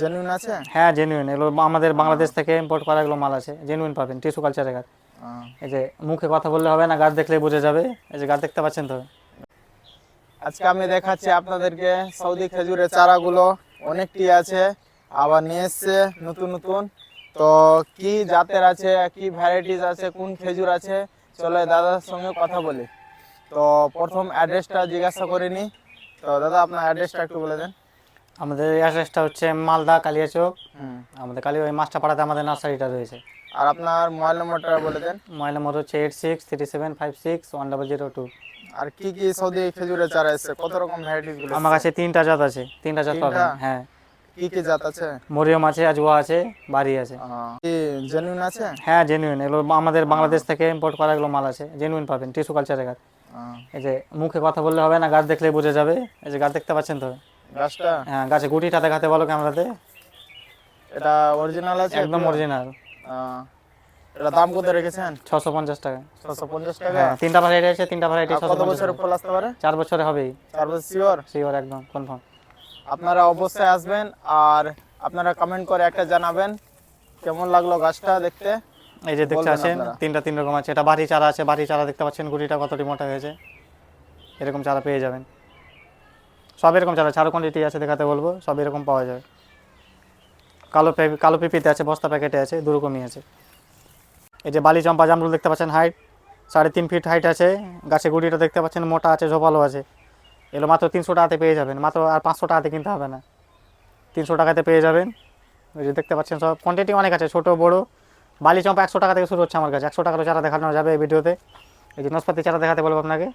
Genuine আছে? হ্যাঁ genuine এগুলো আমাদের বাংলাদেশ থেকে ইম্পোর্ট করা এগুলো মাল আছে। জেনুইন পাবেন টিস্যু কালচারের গাছ। এই যে মুখে কথা বললে হবে না গাছ দেখলেই বোঝা যাবে। এই যে গাছ দেখতে পাচ্ছেন তো? আজকে আমি দেখাচ্ছি আপনাদেরকে সৌদি খেজুরের চারাগুলো। অনেকটি আছে আবার নিয়ে এসছে নতুন নতুন। তো কি জাতের আছে কি ভ্যারাইটিস আছে কোন খেজুর আছে? চলো দাদার সঙ্গে কথা বলি। তো প্রথম অ্যাড্রেসটা জিজ্ঞাসা করে নি। তো দাদা আপনার অ্যাড্রেসটা একটু বলে দেন। আমাদের অ্যাড্রেসটা হচ্ছে মালদা কালিয়াচক। আমাদের কালী ওই মাছটা পাড়াতে আমাদের নার্সারিটা রয়েছে। আর আপনার মোবাইল নম্বরটা বলে দেন। মোবাইল নম্বর হচ্ছে eight six three seven five six one double zero two. আর কি কি সৌদি খেজুরের চারা এসছে কত রকম ভ্যারাইটিসগুলো আমার কাছে তিনটা জাত আছে। তিনটা জাত পাবেন হ্যাঁ। কি কি জাত আছে? মরিয়ম আছে আজওয়া আছে বাড়ি আছে। কি জেনুইন আছে? হ্যাঁ জেনুইন এগুলো আমাদের বাংলাদেশ থেকে ইম্পোর্ট করা এগুলো মাল আছে। জেনুইন পাবেন টিস্যু কালচারের গাছ। এই যে মুখে কথা বললে হবে না গাছ দেখলেই বোঝা যাবে। এই যে গাছ দেখতে পাচ্ছেন তো? গাছটা? হ্যাঁ গাছে গুটিটা দেখাতে বলো ক্যামেরাতে। এটা অরিজিনাল আছে? একদম অরিজিনাল এটা দাম কত রেখেছেন? ছশো পঞ্চাশ টাকা। ছশো পঞ্চাশ টাকা? হ্যাঁ তিনটা ভ্যারাইটি আছে তিনটা ভ্যারাইটি আর ছশো কত বছর ফল আসতে পারে? চার বছরে হবেই। চার বছর শিওর শিওর একদম কনফার্ম আপনারা অবশ্যই আসবেন আর আপনারা কমেন্ট করে একটা জানাবেন কেমন লাগল গাছটা দেখতে। এই যে দেখতে আছেন তিনটা তিন রকম আছে। এটা বাড়ি চারা আছে বাড়ি চারা দেখতে পাচ্ছেন গুটিটা কতটি মোটা হয়েছে। এরকম চারা পেয়ে যাবেন। সব এরকম চারা চারো কোয়ান্টিটি আছে দেখাতে বলব, সব এরকম পাওয়া যায়। কালো পেপি কালো পেঁপিতে আছে, বস্তা প্যাকেটে আছে দু রকমই আছে। এই যে বালি চম্পা জামরুল দেখতে পাচ্ছেন হাইট সাড়ে তিন ফিট হাইট আছে, গাছে গুড়িটা দেখতে পাচ্ছেন, মোটা আছে, ঝোপালো আছে। এগুলো মাত্র তিনশো টাকাতে পেয়ে যাবেন, মাত্র আর পাঁচশো টাকাতে কিনতে হবে না। তিনশো টাকাতে পেয়ে যাবেন। ওই যে দেখতে পাচ্ছেন সব কোয়ান্টিটি অনেক আছে, ছোটো, বড়ো। বালি চম্পা একশো টাকা থেকে শুরু হচ্ছে আমার কাছে, একশো টাকারও চারা দেখানো যাবে এই ভিডিওতে। এই যে নাশপাতি চারা দেখাতে বলব আপনাকে।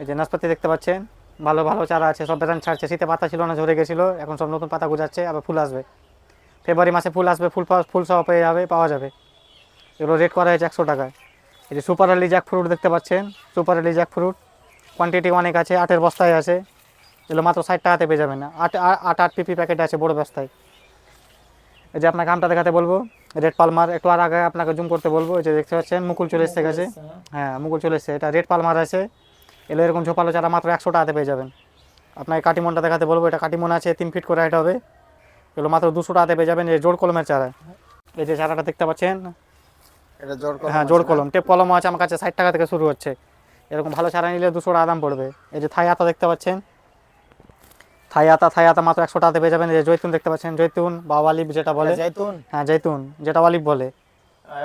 এই যে নাশপাতি দেখতে পাচ্ছেন ভালো ভালো চারা আছে সব বেদান ছাড়ছে। শীতে পাতা ছিল না ঝরে গেছিল। এখন সব নতুন পাতা গুজাচ্ছে আবার ফুল আসবে। ফেব্রুয়ারি মাসে ফুল আসবে ফুল ফুল সহ পেয়ে যাবে পাওয়া যাবে। এগুলো রেট করা হয়েছে একশো টাকায়। এই যে সুপার আলি জ্যাক ফ্রুট দেখতে পাচ্ছেন। Super early jackfruit quantity অনেক আছে আটের বস্তায় আছে। এগুলো মাত্র ষাট টাকাতে পেয়ে যাবেন। আট আ- আট আট পিপি প্যাকেট আছে বড় বস্তায়। এই যে আপনাকে আমটা দেখাতে বলব। রেড পালমার একটু আর আগে আপনাকে জুম করতে বলব। এই যে দেখতে পাচ্ছেন মুকুল চলে এসছে গেছে। হ্যাঁ মুকুল চলে এসছে। এটা রেড পালমার আছে। এলো এরকম ঝোপালো চারা মাত্র একশো টাকাতে পেয়ে যাবেন। আপনাকে কাটিমনটা দেখাতে বলব এটা কাটিমন আছে তিন ফিট করে এটা হবে। এগুলো মাত্র দুশো টাকাতে পেয়ে যাবেন এই জোর কলমের চারা। এই যে চারাটা দেখতে পাচ্ছেন? এটা জোর কলম হ্যাঁ না? কলম। টেপ কলম আছে আমার কাছে ষাট টাকা থেকে শুরু হচ্ছে। এরকম ভালো চারা নিলে দুশো টাকা দাম পড়বে। এই যে থাই আতা দেখতে পাচ্ছেন। থাই আতা থাই আতা মাত্র একশো টাকাতে পেয়ে যাবেন। এই যে জৈতুন দেখতে পাচ্ছেন জৈতুন বা ওয়ালিব যেটা বলে। জৈতুন হ্যাঁ জৈতুন যেটা ওয়ালিব বলে।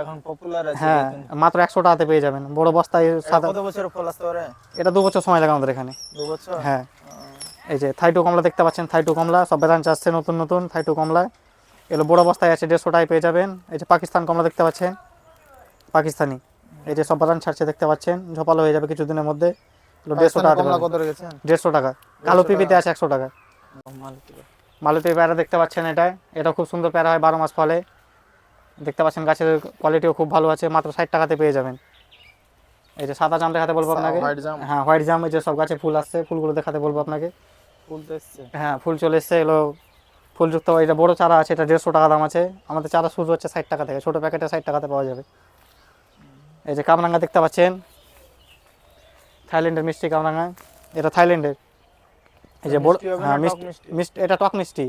এখন পপুলার আছে হ্যাঁ মাত্র একশো টাকাতে পেয়ে যাবেন। বড় বস্তায় কত বছর ফল আসতে পারে এটা দু বছর সময় লাগে আমাদের এখানে। দু বছর? হ্যাঁ। এই যে থাইটু কমলা দেখতে পাচ্ছেন থাইটু কমলা সব ব্রাঞ্চ আসছে নতুন নতুন থাইটু কমলা। এগুলো বড় বস্তায় আছে দেড়শো টাকায় পেয়ে যাবেন। এই যে পাকিস্তান কমলা দেখতে পাচ্ছেন পাকিস্তানি। এই যে সব ব্রাঞ্চ ছাড়ছে দেখতে পাচ্ছেন ঝোপালো হয়ে যাবে কিছুদিনের মধ্যে। এগুলো দেড়শো টাকা। দেড়শো টাকা। কালো পিপিতে আছে একশো টাকা। মালতী প্যারা দেখতে পাচ্ছেন এটা। এটা খুব সুন্দর প্যারা হয় বারো মাস ফলে। দেখতে পাচ্ছেন গাছের কোয়ালিটিও খুব ভালো আছে মাত্র ষাট টাকাতে পেয়ে যাবেন। এই যে সাদা জাম দেখাতে বলব আপনাকে। হোয়াইট জাম? হ্যাঁ হোয়াইট জাম এই যে সব গাছে ফুল আসছে ফুলগুলো দেখাতে বলব আপনাকে। ফুল তো এসছে। হ্যাঁ ফুল চলে এসছে এগুলো ফুলযুক্ত এটা বড় চারা আছে এটা দেড়শো টাকা দাম আছে। আমাদের চারা শুরু হচ্ছে ষাট টাকা থেকে ছোটো প্যাকেটে ষাট টাকাতে পাওয়া যাবে। এই যে কামরাঙ্গা দেখতে পাচ্ছেন থাইল্যান্ডের মিষ্টি কামরাঙ্গা এটা থাইল্যান্ডের। এই যে বড় হ্যাঁ মিষ্টি এটা টক মিষ্টি।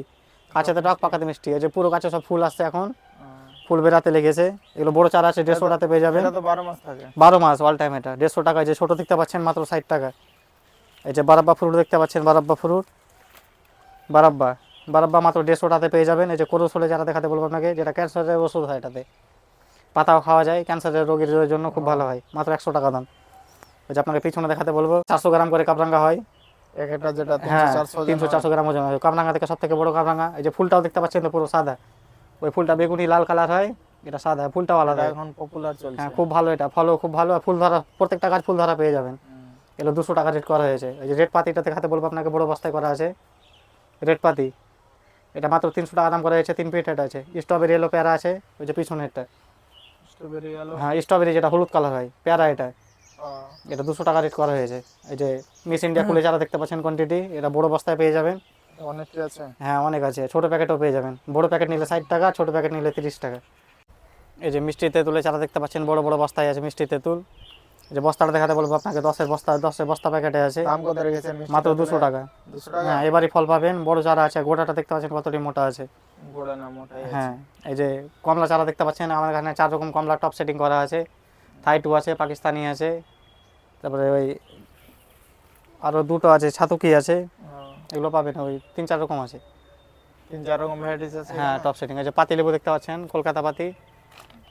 কাঁচাতে টক পাকাতে মিষ্টি। এই যে পুরো কাছে সব ফুল আসছে এখন। ফুল বেরাতে লেগেছে। এগুলো বড় চারা আছে দেড়শো টাকাতে পেয়ে যাবেন। এটা তো বারো মাস থাকে। বারো মাস অল টাইম এটা। দেড়শো টাকা যে ছোটো দেখতে পাচ্ছেন মাত্র ষাট টাকা। এই যে বারাব্বা ফ্রুট দেখতে পাচ্ছেন বারাব্বা ফ্রুট বারাব্বা বারাব্বা মাত্র দেড়শো টাকাতে পেয়ে যাবেন। এই যে কোরোসোলে যারা দেখাতে বলব আপনাকে যেটা ক্যান্সারের ওষুধ হয় এটাতে। পাতাও খাওয়া যায় ক্যান্সারের রোগীর জন্য খুব ভালো হয়। মাত্র একশো টাকা দাম। ওই যে আপনাকে পিছনে দেখাতে বলব চারশো গ্রাম করে কাপরাঙ্গা হয়। এক একটা যেটা তিনশো হ্যাঁ চারশো তিনশো চারশো গ্রাম ওজন হয়। কামরাঙ্গা থেকে সব থেকে বড় কামরাঙ্গা এই যে ফুলটাও দেখতে পাচ্ছেন তো পুরো সাদা। ওই ফুলটা বেগুনি লাল কালার হয় এটা সাদা ফুলটাও আলাদা এখন পপুলার চলছে। হ্যাঁ খুব ভালো এটা ফলও খুব ভালো ফুল ধরা প্রত্যেকটা গাছ ফুল ধরা পেয়ে যাবেন। এগুলো দুশো টাকা রেট করা হয়েছে। এই যে রেড পাতিটা দেখাতে বলব আপনাকে বড় বস্তায় করা আছে। রেড পাতি এটা মাত্র তিনশো টাকা দাম করা হয়েছে তিন পিট আছে। স্ট্রবেরি এলো পেয়ারা আছে ওই যে পিছনেরটা। স্ট্রবেরি হ্যাঁ স্ট্রবেরি যেটা হলুদ কালার হয় পেয়ারা এটা। এটা দুশো টাকা রেট করা হয়েছে। এই যে মিস ইন্ডিয়া কুলে যারা দেখতে পাচ্ছেন কোয়ান্টিটি এটা বড় বস্তায় পেয়ে যাবেন। অনেকটি আছে? হ্যাঁ অনেক আছে। ছোটো প্যাকেটও পেয়ে যাবেন। বড় প্যাকেট নিলে ষাট টাকা ছোটো প্যাকেট নিলে তিরিশ টাকা। এই যে মিষ্টি তেঁতুলে চারা দেখতে পাচ্ছেন বড় বড় বস্তায় আছে মিষ্টি তেঁতুল। এই যে বস্তাটা দেখাতে বলব আপনাকে দশের বস্তা দশের বস্তা প্যাকেটে আছে। দাম কত রেখেছেন মাত্র দুশো টাকা। দুশো টাকা? হ্যাঁ এবারই ফল পাবেন। বড় চারা আছে গোটাটা দেখতে পাচ্ছেন কতটি মোটা আছে। গোড়া না মোটাই হ্যাঁ এই যে কমলা চারা দেখতে পাচ্ছেন আমার এখানে চার রকম কমলা টপ সেটিং করা আছে। থাই টু আছে পাকিস্তানি আছে। তারপরে ওই আরও দুটো আছে ছাতুকি আছে। এগুলো পাবেন ওই তিন চার রকম আছে। তিন চার রকম ভ্যারাইটিস আছে। হ্যাঁ টপ সেটিং আছে। পাতি লেবু দেখতে পাচ্ছেন কলকাতা পাতি।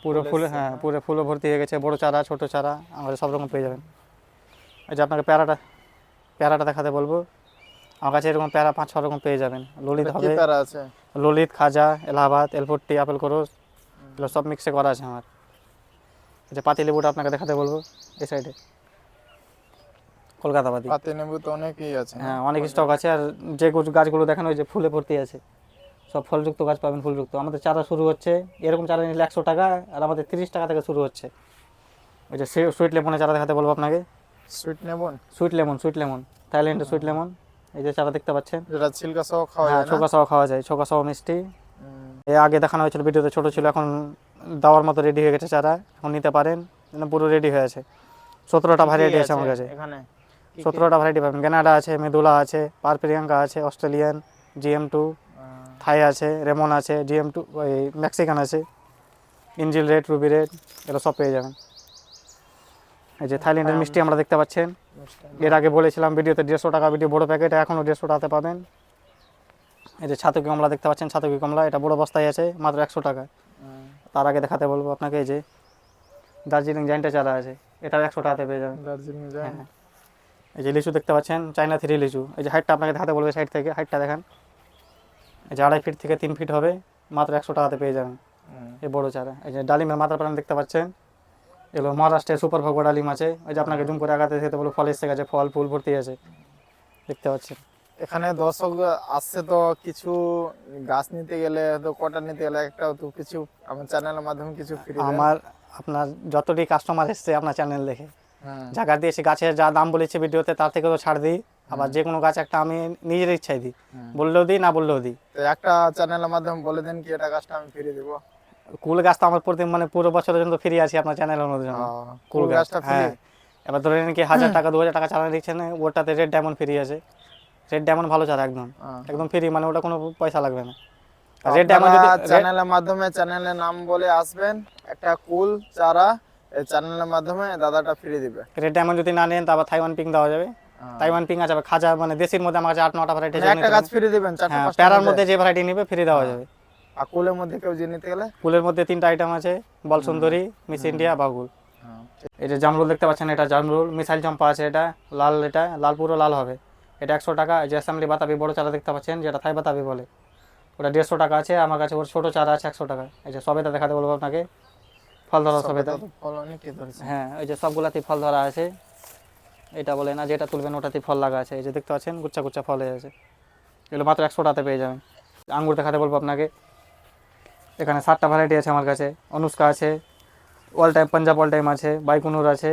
পুরো ফুল হ্যাঁ পুরো ফুলও ভর্তি হয়ে গেছে বড় চারা ছোট চারা আমাদের সব রকম পেয়ে যাবেন। এই যে আপনাকে প্যারাটা প্যারাটা দেখাতে বলব। আমার কাছে এরকম প্যারা পাঁচ ছ রকম পেয়ে যাবেন। ললিত হবে। প্যারা আছে? Lalit Khaja Allahabad L forty apple করোস এগুলো সব মিক্সে করা আছে আমার। এই যে পাতি লেবুটা আপনাকে দেখাতে বলব এই সাইডে কলকাতা পাতি পাতি তো অনেকই আছে হ্যাঁ অনেক স্টক আছে। আর যে গাছগুলো দেখেন ওই যে ফুলে ভর্তি আছে। সব ফলযুক্ত গাছ পাবেন ফুলযুক্ত। আমাদের চারা শুরু হচ্ছে এরকম চারা নিলে একশো টাকা আর আমাদের তিরিশ টাকা থেকে শুরু হচ্ছে। ওই যে সুইট লেমনের চারা দেখাতে বলব আপনাকে। সুইট নেবুন সুইট লেমন সুইট লেমন থাইল্যান্ডের সুইট লেমন এই যে চারা দেখতে পাচ্ছেন। যেটা ছিলকা সহ খাওয়া হ্যাঁ যায় ছোকা সহ খাওয়া যায় ছোকা সহ মিষ্টি এ আগে দেখানো হয়েছিল ভিডিওতে ছোট ছিল এখন দেওয়ার মতো রেডি হয়ে গেছে চারা। এখন নিতে পারেন মানে পুরো রেডি হয়ে আছে। সতেরোটা কি রেডি আছে আমার কাছে। এখানে? সতেরোটা ভ্যারাইটি পাবেন। গ্যানাডা আছে মেদুলা আছে পার প্রিয়াঙ্কা আছে অস্ট্রেলিয়ান জিএম টু থাই আছে রেমন আছে জিএম টু ওই মেক্সিকান আছে। ইঞ্জিল রেড রুবি রেড এগুলো সব পেয়ে যাবেন। এই যে থাইল্যান্ডের মিষ্টি আমরা দেখতে পাচ্ছেন। এর আগে বলেছিলাম ভিডিওতে দেড়শো টাকা ভিডিও বড় প্যাকেট এখনও দেড়শো টাকাতে পাবেন। এই যে ছাতুকি কমলা দেখতে পাচ্ছেন ছাতুকি কমলা এটা বড় বস্তায় আছে মাত্র একশো টাকা। তার আগে দেখাতে বলব আপনাকে এই যে দার্জিলিং জাইন্টে চারা আছে এটাও একশো টাকাতে পেয়ে যাবেন। দার্জিলিং যায় হ্যাঁ। এই যে লিচু দেখতে পাচ্ছেন চাইনা থ্রি লিচু। এই যে হাইটটা আপনাকে দেখাতে বলবে সাইড থেকে হাইটটা দেখান। এই যে আড়াই ফিট থেকে তিন ফিট হবে মাত্র একশো টাকাতে পেয়ে যাবেন। এই বড় চারা। এই যে ডালিমের মাথা প্রাণ দেখতে পাচ্ছেন এগুলো মহারাষ্ট্রের সুপার ভগবা ডালিম আছে। ওই যে আপনাকে জুম করে আগাতে খেতে বলো ফল এসে গেছে ফল ফুল ভর্তি আছে। দেখতে পাচ্ছেন। এখানে দর্শক আসছে তো কিছু গাছ নিতে গেলে তো কটা নিতে গেলে একটা তো কিছু আমার চ্যানেলের মাধ্যমে কিছু আমার আপনার যতটি কাস্টমার এসছে আপনার চ্যানেল দেখে। হ্যাঁ। জায়গা দিয়েছি গাছের যা দাম বলেছে ভিডিওতে তার থেকে তো ছাড় দিই। আবার যে কোনো গাছ একটা আমি নিজের ইচ্ছাই দিই। বললেও দিই না বললেও দিই। একটা চ্যানেলের মাধ্যমে বলে দেন কি এটা গাছটা আমি ফ্রি দিব। কুল গাছ তো আমার প্রতি মানে পুরো বছরের জন্য ফ্রি আছি আপনার চ্যানেলের মধ্যে জন্য কুল গাছটা হ্যাঁ। এবার ধরে নিন কি হাজার টাকা দু হাজার টাকা চালানো দিচ্ছেন ওটাতে রেড ডায়মন্ড ফ্রি আছে রেড ডায়মন্ড ভালো চারা একদম। একদম ফ্রি মানে ওটা কোনো পয়সা লাগবে না। রেড ডায়মন্ড চ্যানেলের মাধ্যমে চ্যানেলের নাম বলে আসবেন একটা কুল চারা এই চ্যানেলের মাধ্যমে দাদাটা ফ্রি দিবে। রেড ডায়মন্ড যদি না নেন তারপর থাইওয়ান পিং দেওয়া যাবে। হ্যাঁ। তাইওয়ান পিং আছে খাজা মানে দেশের মধ্যে আমার কাছে আট নটা ভ্যারাইটি মানে একটা গাছ ফ্রি দিবেন চারটা হ্যাঁ পাঁচটা প্যারার মধ্যে। যে ভ্যারাইটি নিবে ফ্রি দেওয়া যাবে। আর কুলের মধ্যে কেউ যে নিতে গেলে? ফুলের মধ্যে তিনটা আইটেম আছে বল সুন্দরী মিস ইন্ডিয়া বাগুল হ্যাঁ, যে জামরুল দেখতে পাচ্ছেন এটা জামরুল মিসাইল চম্পা আছে এটা লাল এটা লাল পুরো লাল হবে। এটা একশো টাকা যে অ্যাসেম্বলি বাতাবি বড় চারা দেখতে পাচ্ছেন যেটা থাই বাতাবি বলে। ওটা দেড়শো টাকা আছে আমার কাছে ওর ছোটো চারা আছে একশো টাকা। এই যে সবেদা দেখাতে বলব আপনাকে। ফল ধরা সবেদা তো ফল অনেকই ধরেছে। হ্যাঁ ওই যে সবগুলাতেই ফল ধরা আছে। এটা বলে না যেটা তুলবেন ওটাতেই ফল লাগা আছে। এই যে দেখতে পাচ্ছেন গুচ্ছা গুচ্ছা ফল হয়ে আছে। এগুলো মাত্র একশো টাকাতে পেয়ে যাবেন। আঙ্গুর দেখাতে বলব আপনাকে। এখানে সাতটা ভ্যারাইটি আছে আমার কাছে। অনুষ্কা আছে all time Punjab all time আছে বাইকুনুর আছে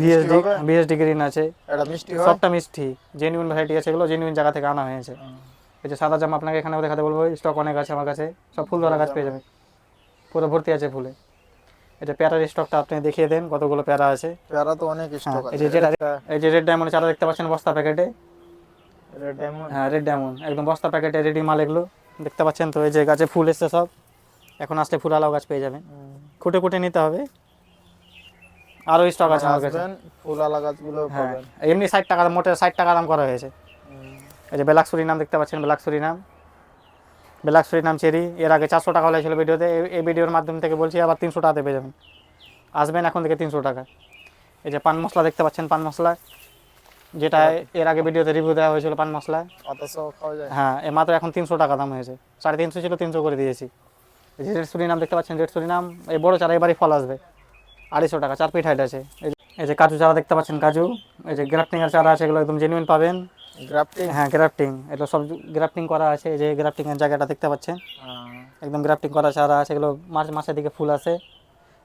ভিএসডি? ভিএসডি গ্রিন আছে। এটা মিষ্টি সবটা মিষ্টি। জেনুইন ভ্যারাইটি আছে এগুলো জেনুইন জায়গা থেকে আনা হয়েছে। এই যে সাদা জাম আপনাকে এখানেও দেখাতে বলব স্টক অনেক আছে আমার কাছে। সব ফুল ধরা গাছ পেয়ে যাবেন। পুরো ভর্তি আছে ফুলে। এটা প্যারার স্টকটা আপনি দেখিয়ে দেন কতগুলো প্যারা আছে। পেয়ারা তো অনেক স্টক হ্যাঁ, এই যে যেটা এই যে রেড ডায়মন্ড চারা দেখতে পাচ্ছেন বস্তা প্যাকেটে? রেড ডায়মন্ড হ্যাঁ রেড ডায়মন্ড একদম বস্তা প্যাকেটে রেডি মাল এগুলো। দেখতে পাচ্ছেন তো এই যে গাছে ফুল এসছে সব। এখন আসলে ফুল আলাও গাছ পেয়ে যাবেন। খুঁটে খুঁটে নিতে হবে। আরও স্টক আছে আমার কাছে। ফুল আলা গাছগুলো হ্যাঁ। এমনি ষাট টাকা মোটে ষাট টাকা দাম করা হয়েছে। এই যে বেলাক্সুরি নাম দেখতে পাচ্ছেন বেলাক্সুরি নাম। বেলাক্সুরি নাম চেরি এর আগে চারশো টাকা হয়েছিল ভিডিওতে। এই- ভিডিওর মাধ্যম থেকে বলছি আবার তিনশো টাকাতে পেয়ে যাবেন। আসবেন এখন থেকে তিনশো টাকা। এই যে পান মশলা দেখতে পাচ্ছেন পান মশলা। যেটা এর আগে ভিডিওতে রিভিউ দেওয়া হয়েছিল পান মশলা। হ্যাঁ এ মাত্র এখন তিনশো টাকা দাম হয়েছে। সাড়ে তিনশো ছিল তিনশো করে দিয়েছি। এই যে রেড সুরি নাম দেখতে পাচ্ছেন রেড সুরি নাম। এই বড়ো চারা এবারই ফল আসবে। আড়াইশো টাকা চার পিঠ হাইট আছে। এই যে- এই যে কাজু চারা দেখতে পাচ্ছেন কাজু। এই যে গ্রাফটিংয়ের চারা আছে এগুলো একদম জেনুইন পাবেন। গ্রাফটিং হ্যাঁ গ্রাফটিং এগুলো সব গ্রাফটিং করা আছে এই যে গ্রাফটিংয়ের জায়গাটা দেখতে পাচ্ছেন? একদম গ্রাফটিং করা চারা আছে এগুলো মার্চ মাসের দিকে ফুল আছে।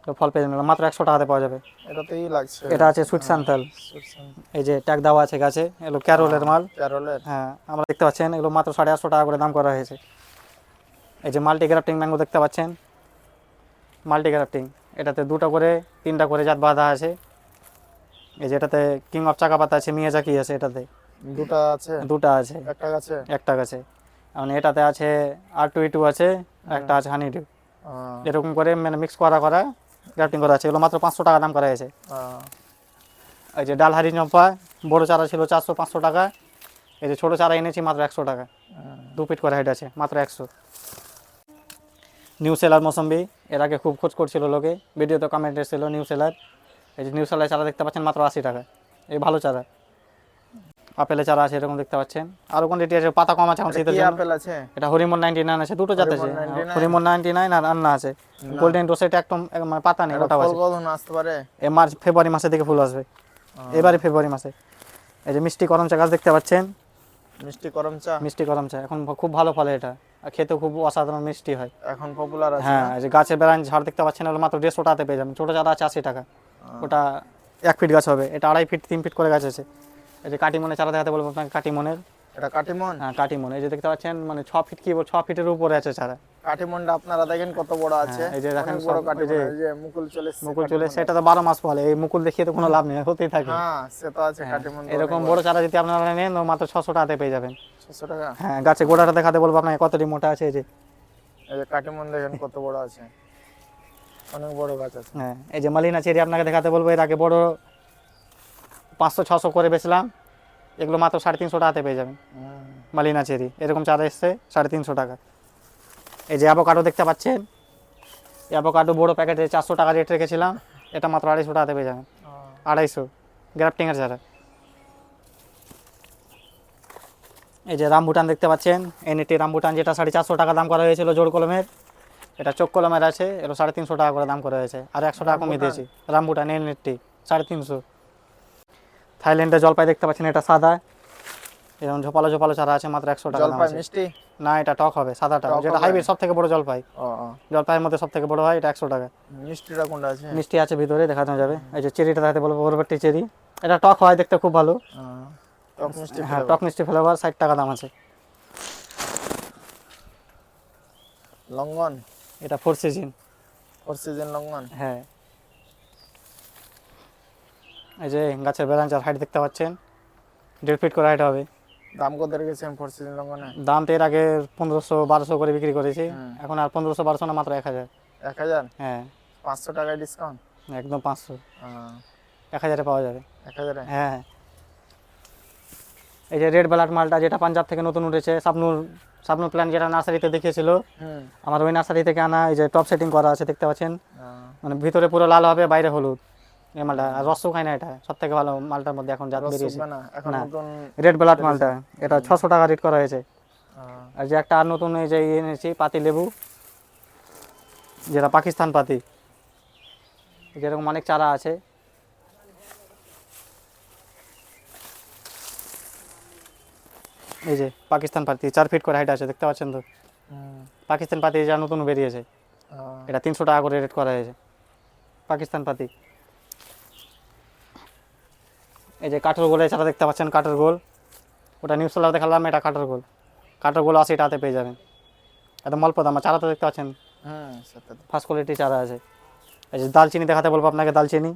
তো ফল পেয়ে যাবেন। মাত্র একশো টাকাতে পাওয়া যাবে। এটাতেই লাগছে। এটা আছে সুইট সান্তাল এই যে ট্যাগ দেওয়া আছে গাছে এগুলো ক্যারোলের মাল। ক্যারোলের? হ্যাঁ আমরা দেখতে পাচ্ছেন এগুলো মাত্র সাড়ে আটশো টাকা করে দাম করা হয়েছে। এই যে মাল্টি গ্রাফটিং ম্যাঙ্গো দেখতে পাচ্ছেন। মাল্টি গ্রাফটিং এটাতে দুটো করে তিনটা করে জাত বাঁধা আছে। এই যে এটাতে কিং অফ চাকা পাতা আছে মিয়াজাকি আছে এটাতে। দুটা আছে? দুটা আছে। একটা গাছে একটা গাছে মানে এটাতে আছে আর টু টু আছে একটা আছে হানি টু এরকম করে মানে মিক্স করা করা গ্রাফটিং করা আছে। এগুলো মাত্র পাঁচশো টাকা দাম করা হয়েছে। এই যে ডাল হারি চম্পা বড় চারা ছিল চারশো পাঁচশো টাকা। এই যে ছোটো চারা এনেছি মাত্র একশো টাকা। দু ফিট করে হাইট আছে মাত্র একশো। নিউ সেলার মৌসম্বি এর আগে খুব খোঁজ করছিল লোকে। ভিডিওতে কমেন্ট এসেছিল নিউ সেলার এই যে নিউ সেলার চারা দেখতে পাচ্ছেন মাত্র আশি টাকা। এই ভালো চারা। আপেলের চারা আছে এরকম দেখতে পাচ্ছেন। আরও কোয়ান্টিটি আছে পাতা কম আছে এখন এটা শীতের জন্য। আপেল আছে? এটা হরিমন নাইনটি নাইন আছে দুটো জাত আছে হরিমন 99 হরিমন নাইনটি নাইন আর আন্না আছে। গোল্ডেন রোসেট একদম মানে পাতা নেই এটা ওটাও ফল আছে। আসতে পারে? এ মার্চ ফেব্রুয়ারি মাসে থেকে ফুল আসবে। এবারে ফেব্রুয়ারি মাসে। এই যে মিষ্টি করম চা গাছ দেখতে পাচ্ছেন। মিষ্টি করম চা মিষ্টি করম চা এখন খুব ভালো ফলে এটা। আর খেতে খুব অসাধারণ মিষ্টি হয়। এখন পপুলার আছে হ্যাঁ এই যে গাছে বেড়ান ঝাড় দেখতে পাচ্ছেন ওগুলো মাত্র দেড়শো টাকাতে পেয়ে যাবেন। ছোটো চারা আছে আশি টাকা। ওটা এক ফিট গাছ হবে। এটা আড়াই ফিট তিন ফিট করে গাছ আছে। এই যে কাটিমনের চারা দেখাতে বলব আপনাকে কাটিমনের। এটা কাটিমন? হ্যাঁ কাটিমন। এই যে দেখতে পাচ্ছেন মানে ছ ফিট কি ছ ফিটের উপরে আছে চারা। কাটিমনটা আপনারা দেখেন কত বড় আছে। হ্যাঁ, এই যে দেখেন বড় কাটিমন যে- এই যে মুকুল চলে মুকুল চলে সেটা তো বারো মাস ফলে এই মুকুল দেখিয়ে তো কোনো লাভ নেই হতেই থাকে। হ্যাঁ সে তো আছে কাটিমন তো এরকম বড় চারা যদি আপনারা নেন মাত্র ছশো টাকাতে পেয়ে যাবেন। 600 টাকা? হ্যাঁ গাছে গোড়াটা দেখাতে বলব আপনাকে কতটি মোটা আছে এই যে। এই যে কাটিমন দেখেন কত বড় আছে। অনেক বড় গাছ আছে। হ্যাঁ এই যে মালিনা চেরি আপনাকে দেখাতে বলব এর আগে বড় পাঁচশো ছশো করে বেচলাম। এগুলো মাত্র সাড়ে তিনশো টাকাতে পেয়ে যাবেন। মালিনা চেরি এরকম চারা এসছে সাড়ে তিনশো টাকা। এই যে অ্যাভোকাডো দেখতে পাচ্ছেন অ্যাভোকাডো বড় প্যাকেটে চারশো টাকা রেট রেখেছিলাম। এটা মাত্র আড়াইশো টাকাতে পেয়ে যাবেন। আড়াইশো। গ্রাফটিংয়ের চারা। এই যে রামবুটান দেখতে পাচ্ছেন এনএটি রামবুটান যেটা সাড়ে চারশো টাকা দাম করা হয়েছিল জোর কলমের এটা চোখ কলমের আছে এটা সাড়ে তিনশো টাকা করে দাম করা হয়েছে। আর একশো টাকা কমিয়ে দিয়েছি। রামবুটান এনএটি সাড়ে তিনশো। থাইল্যান্ডে জলপাই দেখতে পাচ্ছেন এটা সাদা। এরকম ঝোপালো ঝোপালো চারা আছে মাত্র একশো টাকা জলপাই মিষ্টি? না এটা টক হবে সাদাটা। যেটা হাইব্রিড সব থেকে বড় জলপাই। জলপাইয়ের মধ্যে সব থেকে বড় হয় এটা একশো টাকা। মিষ্টিটা কোনটা আছে? মিষ্টি আছে ভিতরে দেখানো যাবে। এই যে চেরিটা দেখাতে বলব বরবটি চেরি। এটা টক হয় দেখতে খুব ভালো। টক মিষ্টি হ্যাঁ টক মিষ্টি ফ্লেভার ষাট টাকা দাম আছে। লঙ্গন? এটা four season four season longan? হ্যাঁ। এই যে গাছের বেলাঞ্চার হাইট দেখতে পাচ্ছেন দেড় ফিট করে হাইট হবে। দাম কত রেখেছেন ফোর সিজন লঙ্ঘনে দাম তো এর আগে পনেরোশো বারোশো করে বিক্রি করেছি এখন আর পনেরোশো বারোশো না মাত্র এক হাজার। এক হাজার? হ্যাঁ। পাঁচশো টাকায় ডিসকাউন্ট একদম পাঁচশো। এক হাজারে পাওয়া যাবে। এক হাজারে? হ্যাঁ এই যে রেড ব্লাড মালটা যেটা পাঞ্জাব থেকে নতুন উঠেছে সাবনুর সাবনুর প্ল্যান যেটা নার্সারিতে দেখেছিল হুম। আমার ওই নার্সারি থেকে আনা এই যে টপ সেটিং করা আছে দেখতে পাচ্ছেন? মানে ভিতরে পুরো লাল হবে বাইরে হলুদ। এই মালটা আর রসও খায় না এটা। সব থেকে ভালো মালটার মধ্যে এখন জাত বেরিয়েছে। না রেড ব্লাড মালটা এটা ছশো টাকা রেট করা হয়েছে। আর যে একটা আর নতুন এই যে এনেছি পাতি লেবু যেটা পাকিস্তান পাতি। যেরকম অনেক চারা আছে। এই যে পাকিস্তান পাতি চার ফিট করে হাইট আছে দেখতে পাচ্ছেন তো? পাকিস্তান পাতি যা নতুন বেরিয়েছে। এটা তিনশো টাকা করে রেট করা হয়েছে। পাকিস্তান পাতি। এই যে কাঠের গোলের চারা দেখতে পাচ্ছেন কাঠের গোল। ওটা নিউজ সোলার দেখালাম এটা কাঠের গোল। কাঠের গোল আশি টাকাতে পেয়ে যাবেন। একদম অল্প দাম চারা তো দেখতে পাচ্ছেন? হ্যাঁ ফার্স্ট কোয়ালিটি চারা আছে। এই যে দালচিনি দেখাতে বলব আপনাকে দালচিনি।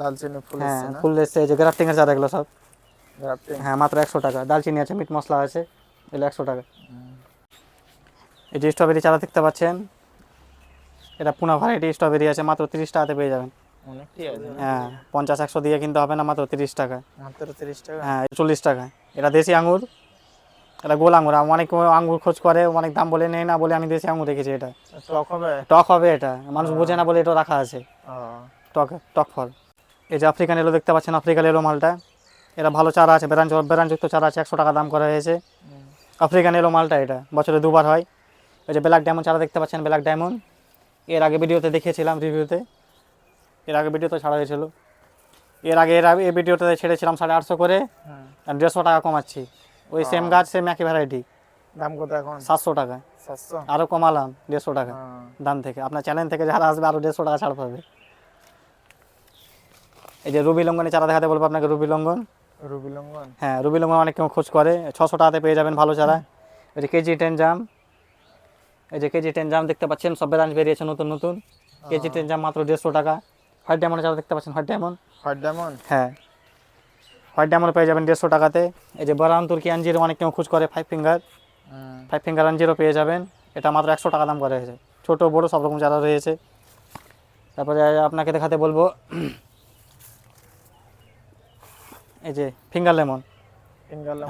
দালচিনি ফুল হ্যাঁ ফুল এসছে এই যে গ্রাফটিংয়ের চারা এগুলো সব। গ্রাফটিং হ্যাঁ মাত্র একশো টাকা। দালচিনি আছে মিট মশলা আছে এগুলো একশো টাকা। এই যে স্ট্রবেরি চারা দেখতে পাচ্ছেন এটা পুনা ভ্যারাইটি স্ট্রবেরি আছে মাত্র তিরিশ টাকাতে পেয়ে যাবেন। হ্যাঁ পঞ্চাশ একশো দিয়ে কিনতে হবে না মাত্র তিরিশ টাকা মাত্র তিরিশ টাকা? হ্যাঁ চল্লিশ টাকা এটা দেশি আঙুর এটা গোল আঙুর অনেক আঙুর খোঁজ করে অনেক দাম বলে নেই না বলে আমি দেশি আঙুর রেখেছি এটা। টক হবে? টক হবে এটা। মানুষ বোঝে না বলে এটা রাখা আছে। টক টক ফল। এই যে আফ্রিকান এলো দেখতে পাচ্ছেন আফ্রিকান এলো মালটা। এটা ভালো চারা আছে বেরান বেরানযুক্ত চারা আছে একশো টাকা দাম করা হয়েছে। আফ্রিকান এলো মালটা এটা বছরে দুবার হয়। এই যে ব্ল্যাক ডায়মন্ড চারা দেখতে পাচ্ছেন ব্ল্যাক ডায়মন্ড। এর আগে ভিডিওতে দেখিয়েছিলাম রিভিউতে। এর আগে ভিডিওতে ছাড়া হয়েছিল। এর আগে এর আগে এই ভিডিওতে ছেড়েছিলাম সাড়ে আটশো করে আর দেড়শো টাকা কমাচ্ছি। ওই সেম গাছ সেম একই ভ্যারাইটি দাম কত এখন? সাতশো টাকা। আরও কমালাম দেড়শো টাকা। দাম থেকে। আপনার চ্যানেল থেকে যারা আসবে আরও দেড়শো টাকা ছাড় পাবে। এই যে রুবি লঙ্গনে চারা দেখাতে বলব আপনাকে রুবি লঙ্গন। রুবি লঙ্ঘন হ্যাঁ রুবি লঙ্গন অনেক কেউ খোঁজ করে। ছশো টাকাতে পেয়ে যাবেন ভালো চারা। এই যে কেজি টেন জাম এই যে কেজি টেন জাম দেখতে পাচ্ছেন সব ব্রাঞ্চ বেরিয়েছে নতুন নতুন। কেজি টেন জাম মাত্র দেড়শো টাকা। হোয়াইট ডায়মন্ডের চারা দেখতে পাচ্ছেন? হোয়াইট ডায়মন্ড হোয়াইট ডায়মন্ড হ্যাঁ। হোয়াইট ডায়মন্ড পেয়ে যাবেন দেড়শো টাকাতে। এই যে বরান তুর্কি আনজিরো অনেক কেউ খোঁজ করে ফাইভ ফিঙ্গার ফাইভ ফিঙ্গার আনজিরো পেয়ে যাবেন। এটা মাত্র একশো টাকা দাম করা হয়েছে। ছোটো বড়ো সব রকম চারা রয়েছে। তারপরে আপনাকে দেখাতে বলব এই যে ফিঙ্গার লেমন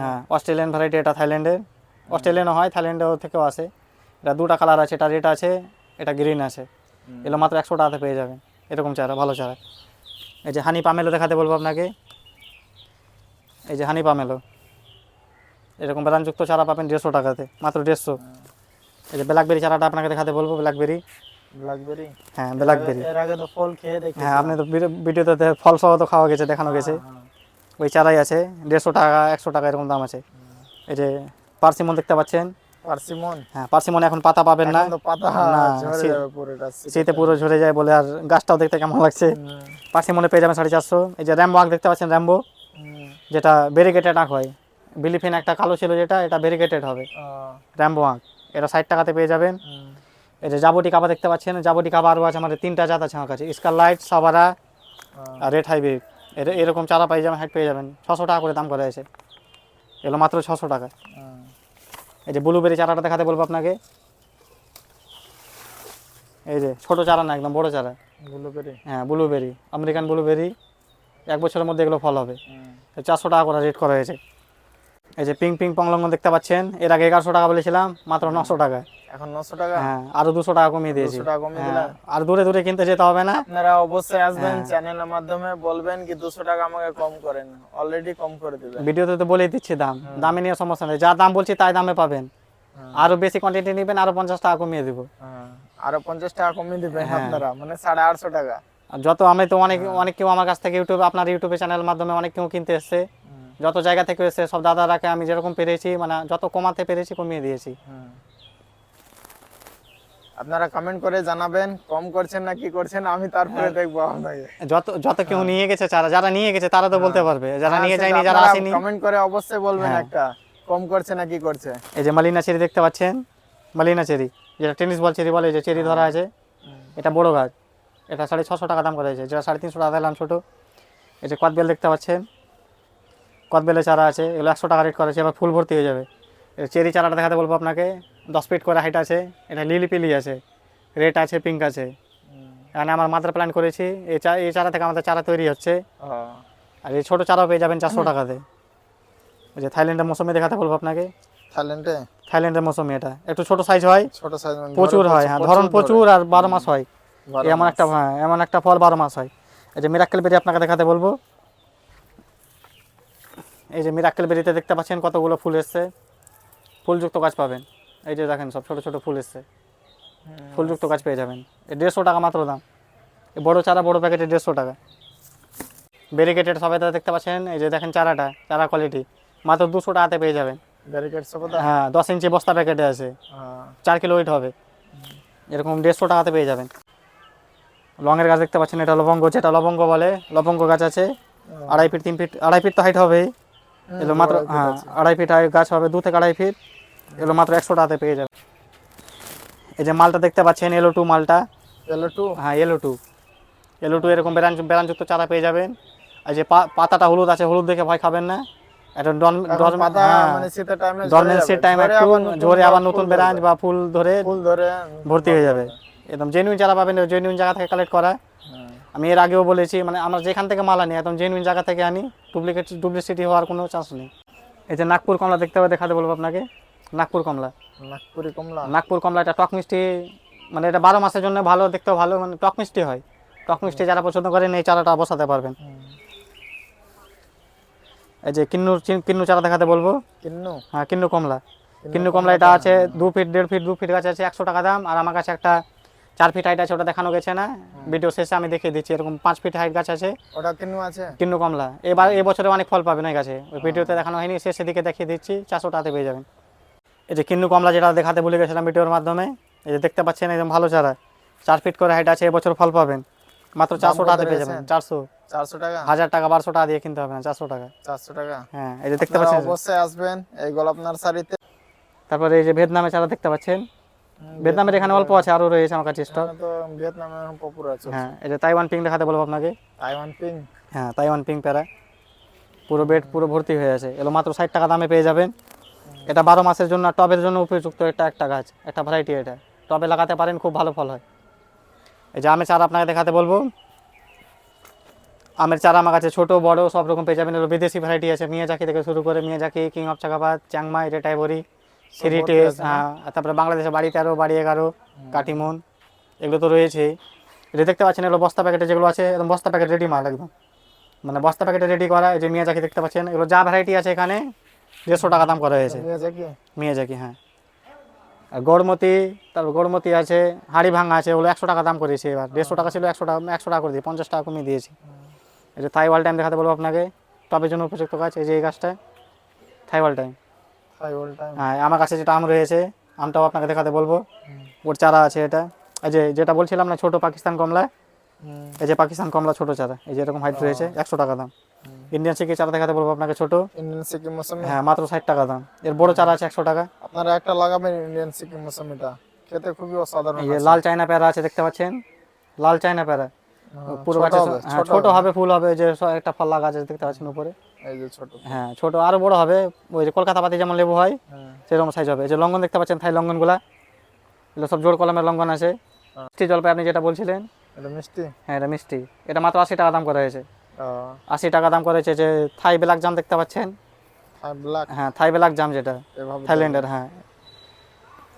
হ্যাঁ অস্ট্রেলিয়ান ভ্যারাইটি এটা থাইল্যান্ডের। অস্ট্রেলিয়ানও হয় থাইল্যান্ডের থেকেও আসে। এটা দুটা কালার আছে এটা রেড আছে এটা গ্রিন আছে। এগুলো মাত্র একশো টাকাতে পেয়ে যাবেন। এরকম চারা ভালো চারা। এই যে হানি পামেলো দেখাতে বলব আপনাকে। এই যে হানি পামেলো। এরকম ব্রাঞ্চযুক্ত চারা পাবেন দেড়শো টাকাতে মাত্র দেড়শো। এই যে ব্ল্যাকবেরি চারাটা আপনাকে দেখাতে বলব ব্ল্যাকবেরি ব্ল্যাকবেরি হ্যাঁ ব্ল্যাকবেরি এর আগে তো ফল খেয়ে দেখি হ্যাঁ আপনি তো ভিডিও- ভিডিওতে ফল সহ তো খাওয়া গেছে দেখানো গেছে। ওই চারাই আছে দেড়শো টাকা একশো টাকা এরকম দাম আছে। এই যে পার্সিমন দেখতে পাচ্ছেন। পার্সিমন। হ্যাঁ পার্সিমন এখন পাতা পাবেন না। পাতা শীতে পুরো ঝরে যায় বলে আর গাছটাও দেখতে কেমন লাগছে। পার্সিমনে পেয়ে যাবেন সাড়ে চারশো। এই যে র্যাম্বো আঁক দেখতে পাচ্ছেন র্যাম্বো। যেটা ব্যারিকেটেড আঁক হয়। বিলিফিন একটা কালো ছিল যেটা এটা ব্যারিকেটেড হবে। র্যাম্বো আঁক এটা ষাট টাকাতে পেয়ে যাবেন। এই যে জাবটি কাবা দেখতে পাচ্ছেন জাবটি কাবা আরও আছে আমাদের তিনটা জাত আছে আমার কাছে। স্কার লাইট সাবারা আর রেড হাইব্রিড। এরকম চারা পেয়ে যাবেন হাইট পেয়ে যাবেন। ছশো টাকা করে দাম করা হয়েছে। এগুলো মাত্র ছশো টাকা এই যে ব্লুবেরি চারাটা দেখাতে বলব আপনাকে। এই যে ছোট চারা না একদম বড় চারা। ব্লুবেরি হ্যাঁ ব্লুবেরি আমেরিকান ব্লুবেরি এক বছরের মধ্যে এগুলো ফল হবে। চারশো টাকা করে রেট করা হয়েছে। এই যে পিং পিং পংলঙ্গ দেখতে পাচ্ছেন এর আগে এগারোশো টাকা বলেছিলাম মাত্র নশো টাকা এখন নশো টাকা। হ্যাঁ আরও দুশো টাকা কমিয়ে দিয়েছি। 200 টাকা কমিয়ে হ্যাঁ, দিলা? আর দূরে দূরে কিনতে যেতে হবে না। আপনারা অবশ্যই আসবেন হ্যাঁ। চ্যানেলের মাধ্যমে বলবেন কি দুশো টাকা আমাকে কম করেন। অলরেডি কম করে দিবেন। ভিডিওতে তো বলেই দিচ্ছি দাম। দামে নিয়ে সমস্যা নেই। যা দাম বলছি তাই দামে পাবেন। হ্যাঁ। আরও বেশি কোয়ান্টিটি নেবেন আরও পঞ্চাশ টাকা কমিয়ে দিব। হ্যাঁ, আরও পঞ্চাশ টাকা কমিয়ে দিবেন হ্যাঁ। আপনারা মানে সাড়ে আটশো টাকা। আর যত আমি তো অনেক অনেক কেউ আমার কাছ থেকে ইউটিউবে আপনার ইউটিউবে চ্যানেলের মাধ্যমে অনেক কেউ কিনতে এসছে। যত জায়গা থেকে এসছে সব দাদারাকে আমি যেরকম পেরেছি মানে যত কমাতে পেরেছি কমিয়ে দিয়েছি। আপনারা কমেন্ট করে জানাবেন কম করছেন না কি করছেন আমি তারপরে দেখব আপনাকে। যত যত কেউ নিয়ে গেছে যারা যারা নিয়ে গেছে তারা তো বলতে পারবে। যারা নিয়ে যায়নি যারা আসেনি। কমেন্ট করে অবশ্যই বলবেন হ্যাঁ। একটা কম করছে না কি করছে। এই যে মালিনা চেরি দেখতে পাচ্ছেন? মালিনা চেরি যেটা টেনিস বল চেরি বলে যে চেরি ধরা আছে এটা বড় গাছ। এটা সাড়ে ছশো টাকা দাম করা হয়েছে যেটা সাড়ে তিনশো টাকা দিলাম ছোটো। এই যে কদবেল দেখতে পাচ্ছেন? কদবেলের চারা আছে এগুলো একশো টাকা রেট করেছে এবার ফুল ভর্তি হয়ে যাবে। চেরি চারাটা দেখাতে বলব আপনাকে। দশ ফিট করে হাইট আছে এটা লিলি পিলি আছে রেড আছে পিঙ্ক আছে। এখানে আমার মাত্রা প্ল্যান করেছি এই চা এই চারা থেকে আমাদের চারা তৈরি হচ্ছে। আর এই ছোটো চারাও পেয়ে যাবেন চারশো টাকাতে। ওই যে থাইল্যান্ডের মৌসুমি দেখাতে বলব আপনাকে। থাইল্যান্ডে? থাইল্যান্ডের মৌসুমি এটা। একটু ছোট সাইজ হয় ছোট সাইজ প্রচুর হয় হ্যাঁ ধরন প্রচুর আর বারো মাস হয়। এমন একটা হ্যাঁ এমন একটা ফল বারো মাস হয়। এই যে মিরাক্কেল বেরি আপনাকে দেখাতে বলব। এই যে মিরাক্কেল বেরিতে দেখতে পাচ্ছেন কতগুলো ফুল এসছে। ফুলযুক্ত গাছ পাবেন। এই যে দেখেন সব ছোট ছোট ফুল এসছে। ফুলযুক্ত গাছ পেয়ে যাবেন। এই দেড়শো টাকা মাত্র দাম। এই বড় চারা বড় প্যাকেটে দেড়শো টাকা। ব্যারিকেটেড সবাই তো দেখতে পাচ্ছেন এই যে দেখেন চারাটা চারা কোয়ালিটি মাত্র দুশো টাকাতে পেয়ে যাবেন। ব্যারিকেড হ্যাঁ দশ ইঞ্চি বস্তা প্যাকেটে আছে। চার কিলো ওয়েট হবে। এরকম দেড়শো টাকাতে পেয়ে যাবেন। লঙের গাছ দেখতে পাচ্ছেন এটা লবঙ্গ যেটা লবঙ্গ বলে লবঙ্গ গাছ আছে। আড়াই ফিট তিন ফিট আড়াই ফিট তো হাইট হবেই। মাত্র হ্যাঁ আড়াই ফিট গাছ হবে দু থেকে আড়াই ফিট। এগুলো মাত্র একশো টাকাতে পেয়ে যাবে। এই যে মালটা দেখতে পাচ্ছেন এলো টু মালটা। এলো টু হ্যাঁ এলো টু এলো টু এরকম বেরান বেরানযুক্ত চারা পেয়ে যাবেন। আর যে পাতাটা হলুদ আছে হলুদ দেখে ভয় খাবেন না। ডন ডন হ্যাঁ মানে শীতের টাইমে ডরমেন্সির টাইম একটু ঝরে আবার নতুন ব্রাঞ্চ বা ফুল ধরে ফুল ধরে ভর্তি হয়ে যাবে। একদম জেনুইন চারা পাবেন জেনুইন জায়গা থেকে কালেক্ট করা। আমি এর আগেও বলেছি মানে আমরা যেখান থেকে মাল আনি একদম জেনুইন জায়গা থেকে আনি ডুপ্লিকেট ডুপ্লিসিটি হওয়ার কোনো চান্স নেই। এই যে নাগপুর কমলা দেখতে হবে দেখাতে বলব আপনাকে। নাগপুর কমলা। নাগপুরি কমলা? নাগপুর কমলা এটা টক মিষ্টি মানে এটা বারো মাসের জন্য ভালো দেখতেও ভালো মানে টক মিষ্টি হয়। টক মিষ্টি যারা পছন্দ করেন এই চারাটা বসাতে পারবেন। এই যে কিন্নু কিন্নু চারা দেখাতে বলব? কিন্নু? হ্যাঁ কিন্নু কমলা। কিন্নু কমলা এটা আছে দু ফিট দেড় ফিট দু ফিট গাছ আছে একশো টাকা দাম আর আমার কাছে একটা চার ফিট হাইট আছে ওটা দেখানো গেছে না। ভিডিও শেষে আমি দেখিয়ে দিচ্ছি এরকম পাঁচ ফিট হাইট গাছ আছে। ওটা কিন্নু আছে? কিন্নু কমলা। এবার এই বছরে অনেক ফল পাবেন ওই গাছে। ওই ভিডিওতে দেখানো হয়নি শেষের দিকে দেখিয়ে দিচ্ছি চারশো টাকাতে পেয়ে যাবেন। এই যে কিন্নু কমলা যেটা দেখাতে ভুলে গেছিলাম ভিডিওর মাধ্যমে এই যে দেখতে পাচ্ছেন একদম ভালো চারা। চার ফিট করে হাইট আছে এবছর ফল পাবেন। মাত্র চারশো টাকাতে পেয়ে যাবেন। চারশো। চারশো টাকা? হাজার টাকা বারোশো টাকা দিয়ে কিনতে হবে না চারশো টাকা। চারশো টাকা? হ্যাঁ এই যে দেখতে পাচ্ছেন? অবশ্যই আসবেন এই গোলাপ নার্সারিতে তারপরে এই যে ভিয়েতনামে চারা দেখতে পাচ্ছেন? ভিয়েতনামের এখানে অল্প আছে আরও রয়েছে আমার কাছে স্টক তো ভিয়েতনামে এখন পপুলার আছে। হ্যাঁ এই যে তাইওয়ান পিং দেখাতে বলব আপনাকে। Taiwan ping? হ্যাঁ তাইওয়ান পিং প্যারা। পুরো বেড পুরো ভর্তি হয়ে আছে। এগুলো মাত্র ষাট টাকা দামে পেয়ে যাবেন। এটা বারো মাসের জন্য টবের জন্য উপযুক্ত এটা একটা গাছ একটা ভ্যারাইটি এটা। টবে লাগাতে পারেন খুব ভালো ফল হয়। এই যে আমের চারা আপনাকে দেখাতে বলব। আমের চারা আমার কাছে ছোটো বড় সব রকম পেয়ে যাবেন। বিদেশি ভ্যারাইটি আছে। মিয়াজাকি থেকে শুরু করে মিয়াজাকি কিং অফ চাকাবাদ চ্যাংমাই রেটাইবরি সিরিটেস? হ্যাঁ। তারপরে বাংলাদেশে বাড়ি তেরো বাড়ি এগারো কাটিমন এগুলো তো রয়েছে এটা দেখতে পাচ্ছেন এগুলো বস্তা প্যাকেটে যেগুলো আছে একদম বস্তা প্যাকেট রেডি মাল একদম। মানে বস্তা প্যাকেটে রেডি করা এই যে মিয়াজাকি দেখতে পাচ্ছেন এগুলো যা ভ্যারাইটি আছে এখানে দেড়শো টাকা দাম করা হয়েছে। ঠিক আছে কি? মিয়াজাকি হ্যাঁ। আর গড়মতি তারপর গড়মতি আছে হাড়ি ভাঙা আছে ওগুলো একশো টাকা দাম করেছি এবার। দেড়শো টাকা ছিল একশো টাকা একশো টাকা করে দিই পঞ্চাশ টাকা কমিয়ে দিয়েছি। এই যে থাই ওয়াল টাইম দেখাতে বলব আপনাকে টবের জন্য উপযুক্ত গাছ এই যে এই গাছটা থাই ওয়াল টাইম থাই টাইম হ্যাঁ আমার কাছে যেটা আম রয়েছে আমটাও আপনাকে দেখাতে বলব। ওর চারা আছে এটা। এই যে যেটা বলছিলাম না ছোট পাকিস্তান কমলা এই যে পাকিস্তান কমলা ছোট চারা এই যে এরকম হাইট রয়েছে একশো টাকা দাম। ইন্ডিয়ান সিকি চারা দেখাতে বলব আপনাকে ছোট। ইন্ডিয়ান সিকিম মৌসুমি? হ্যাঁ মাত্র ষাট টাকা দাম। এর বড় চারা আছে একশো টাকা। আপনারা একটা লাগাবেন ইন্ডিয়ান সিকিম মৌসুমিটা। খেতে খুবই অসাধারণ এই যে লাল চায়না প্যারা আছে দেখতে পাচ্ছেন? লাল চায়না প্যারা। পুরো ছোট গাছে হবে, হ্যাঁ, ছোট হবে। ফুল হবে যে একটা ফল লাগা আছে দেখতে পাচ্ছেন উপরে। এই যে ছোট। হ্যাঁ ছোট আরও বড় হবে। ওই যে কলকাতা পাতি যেমন লেবু হয় হ্যাঁ। সেরকম সাইজ হবে। এই যে লঙ্গন দেখতে পাচ্ছেন থাই লঙ্ঘনগুলা এগুলো সব জোর কলমের লঙ্গন আছে। হ্যাঁ। মিষ্টি জলপাই আপনি যেটা বলছিলেন। এটা মিষ্টি? হ্যাঁ এটা মিষ্টি। এটা মাত্র আশি টাকা দাম করা হয়েছে। আশি টাকা দাম করেছে যে থাই ব্ল্যাক জাম দেখতে পাচ্ছেন? হ্যাঁ থাই ব্ল্যাক জাম যেটা। থাইল্যান্ডের হ্যাঁ।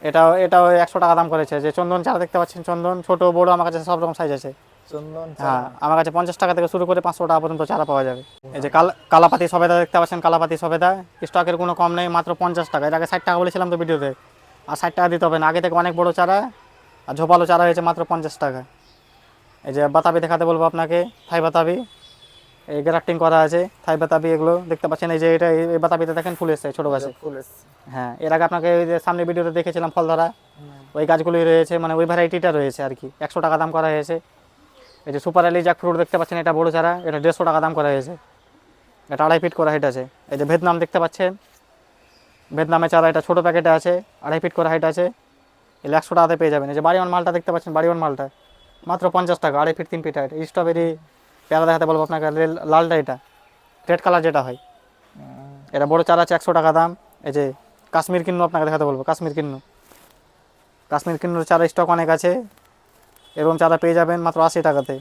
এটাও এটাও একশো টাকা দাম করেছে। যে চন্দন চারা দেখতে পাচ্ছেন? চন্দন ছোট বড় আমার কাছে সব রকম সাইজ আছে। চন্দন হ্যাঁ আমার কাছে পঞ্চাশ টাকা থেকে শুরু করে পাঁচশো টাকা পর্যন্ত চারা পাওয়া যাবে। এই যে কাল কালাপাতি সবেদা দেখতে পাচ্ছেন? কালাপাতি সবেদা। স্টকের কোনো কম নেই মাত্র পঞ্চাশ টাকা। এর আগে ষাট টাকা বলেছিলাম তো ভিডিওতে। আর ষাট টাকা দিতে হবে না। আগে থেকে অনেক বড় চারা আর ঝোপালো চারা হয়েছে মাত্র পঞ্চাশ টাকা। এই যে বাতাবি দেখাতে বলব আপনাকে থাই বাতাবি। এই গ্রাফটিং করা আছে থাই বাতাবি এগুলো দেখতে পাচ্ছেন এই যে এটা এই বাতাবিতে দেখেন ফুল এসছে ছোটো গাছে। ফুল এসছে। হ্যাঁ এর আগে আপনাকে ওই যে সামনে ভিডিওতে দেখেছিলাম ফল ধরা ওই গাছগুলোই রয়েছে মানে ওই ভ্যারাইটিটা রয়েছে আর কি। একশো টাকা দাম করা হয়েছে। এই যে সুপার আলি জ্যাক ফ্রুট দেখতে পাচ্ছেন এটা বড় চারা এটা দেড়শো টাকা দাম করা হয়েছে। এটা আড়াই ফিট করা হাইট আছে। এই যে ভিয়েতনাম দেখতে পাচ্ছেন ভিয়েতনামের চারা এটা ছোটো প্যাকেটে আছে আড়াই ফিট করা হাইট আছে। এলে একশো টাকাতে পেয়ে যাবেন। এই যে বাড়িওয়ান মালটা দেখতে পাচ্ছেন বাড়িওয়ান মালটা। মাত্র পঞ্চাশ টাকা আড়াই ফিট তিন ফিট হাইট স্ট্রবেরি পেয়ারা দেখাতে বলব আপনাকে লালটা এটা রেড কালার যেটা হয়। এটা বড় চারা আছে একশো টাকা দাম। এই যে কাশ্মীর কিন্নু আপনাকে দেখাতে বলব কাশ্মীর কিন্নু। কাশ্মীর কিন্নুর চারা স্টক অনেক আছে এরকম চারা পেয়ে যাবেন মাত্র আশি টাকাতে।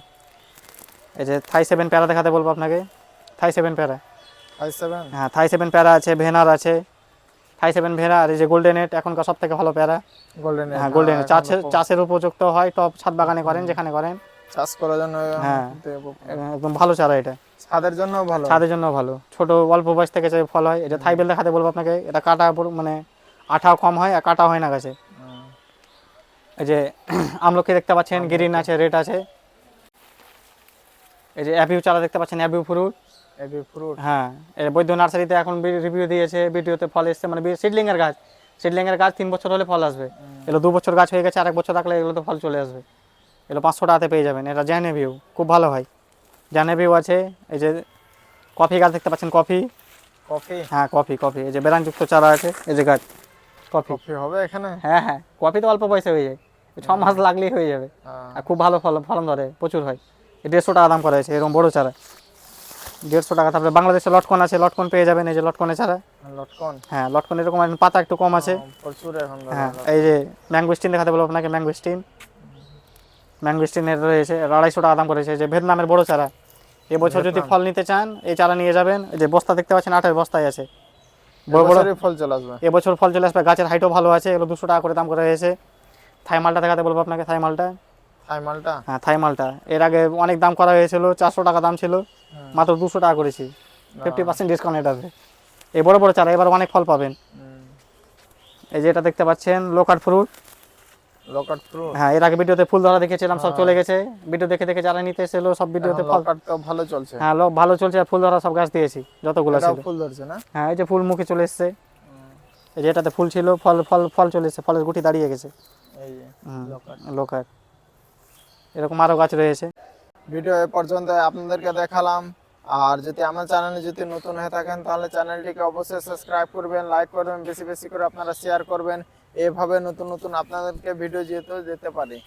এই যে থাই সেভেন প্যারা দেখাতে বলব আপনাকে থাই সেভেন প্যারা। ফাইভ সেভেন হ্যাঁ থাই সেভেন প্যারা আছে ভেনার আছে। থাই সেভেন ভেনা আর এই যে গোল্ডেন এট এখনকার সব থেকে ভালো প্যারা। গোল্ডেন হ্যাঁ গোল্ডেন চাষের চাষের উপযুক্ত হয় টপ ছাদ বাগানে করেন যেখানে করেন। চাষ করার জন্য হ্যাঁ। একদম ভালো চারা এটা। ছাদের জন্য ভালো। ছাদের জন্য ভালো। ছোট অল্প বয়স থেকে যে ফল হয় এটা থাইবেল দেখাতে বলব আপনাকে এটা কাটা মানে আঠাও কম হয় আর কাটা হয় না গাছে। এই যে আমলকি দেখতে পাচ্ছেন গ্রিন আছে রেড আছে। এই যে অ্যাবিউ চারা দেখতে পাচ্ছেন অ্যাবিউ ফ্রুট। AB fruit. হ্যাঁ এই বৈদ্য নার্সারিতে এখন রিভিউ দিয়েছে ভিডিওতে ফল এসছে মানে সিডলিং এর গাছ। সিডলিং এর গাছ তিন বছর হলে ফল আসবে। এগুলো দু বছর গাছ হয়ে গেছে আর এক বছর রাখলে এগুলো তো ফল চলে আসবে। এগুলো পাঁচশো টাকাতে পেয়ে যাবেন। এটা জ্যানে ভিউ খুব ভালো হয়। জ্যানে ভিউ আছে এই যে কফি গাছ দেখতে পাচ্ছেন কফি? কফি? হ্যাঁ কফি কফি। এই যে বেরানযুক্ত চারা আছে এই যে গাছ কফি। কফি হবে এখানে? হ্যাঁ হ্যাঁ। কফি তো অল্প পয়সা হয়ে যায়। ছ মাস লাগলেই হয়ে যাবে। হ্যাঁ, আর খুব ভালো ফল ফলন ধরে প্রচুর হয়। এই দেড়শো টাকা দাম করা হয়েছে এরকম বড় চারা। দেড়শো টাকা তারপরে বাংলাদেশে লটকন আছে লটকন পেয়ে যাবেন এই যে লটকনের চারা। লটকন? হ্যাঁ লটকন এরকম পাতা একটু কম আছে। প্রচুর এখন হ্যাঁ এই যে ম্যাঙ্গো স্টিন দেখাতে বলব আপনাকে ম্যাঙ্গো স্টিন ম্যাঙ্গো স্টিনের রয়েছে আড়াইশো টাকা দাম করেছে। যে ভিয়েতনামের বড় চারা এবছর যদি ফল নিতে চান এই চারা নিয়ে যাবেন। এই যে বস্তা দেখতে পাচ্ছেন আঠের বস্তায় আছে। বড় বড় ফল চলে আসবে। এবছর ফল চলে আসবে গাছের হাইটও ভালো আছে এগুলো দুশো টাকা করে দাম করা হয়েছে। থাই মালটা দেখাতে বলব আপনাকে থাই মালটা। হাই মালটা? হ্যাঁ থাই মালটা। এর আগে অনেক দাম করা হয়েছিল চারশো টাকা দাম ছিল মাত্র দুশো টাকা করেছি। ফিফটি পার্সেন্ট ডিসকাউন্ট এটাতে। এই বড় বড় চারা এবার অনেক ফল পাবেন। এই যে এটা দেখতে পাচ্ছেন লোকাট ফ্রুট লকাট ফ্রুট হ্যাঁ এর আগে ভিডিওতে ফুল ধরা দেখেছিলাম সব চলে গেছে। ভিডিও দেখে দেখে যারা নিতে এসেছিল সব ভিডিওতে ফল লকাট তো ভালো চলছে। হ্যাঁ লো- ভালো চলছে আর ফুল ধরা সব গাছ দিয়েছি যতগুলো ছিল। ফুল ধরছে না? হ্যাঁ এই যে ফুল মুখে চলে এসছে। এই যে এটাতে ফুল ছিল ফল ফল ফল চলে এসছে ফলের গুটি দাঁড়িয়ে গেছে। এই যে লকাট এরকম আরও গাছ রয়েছে। ভিডিও এ পর্যন্ত আপনাদেরকে দেখালাম। আর যদি আমার চ্যানেলে যদি নতুন হয়ে থাকেন তাহলে চ্যানেলটিকে অবশ্যই সাবস্ক্রাইব করবেন লাইক করবেন বেশি বেশি করে আপনারা শেয়ার করবেন। এভাবে নতুন নতুন আপনাদেরকে ভিডিও যেতে যেতে পারি।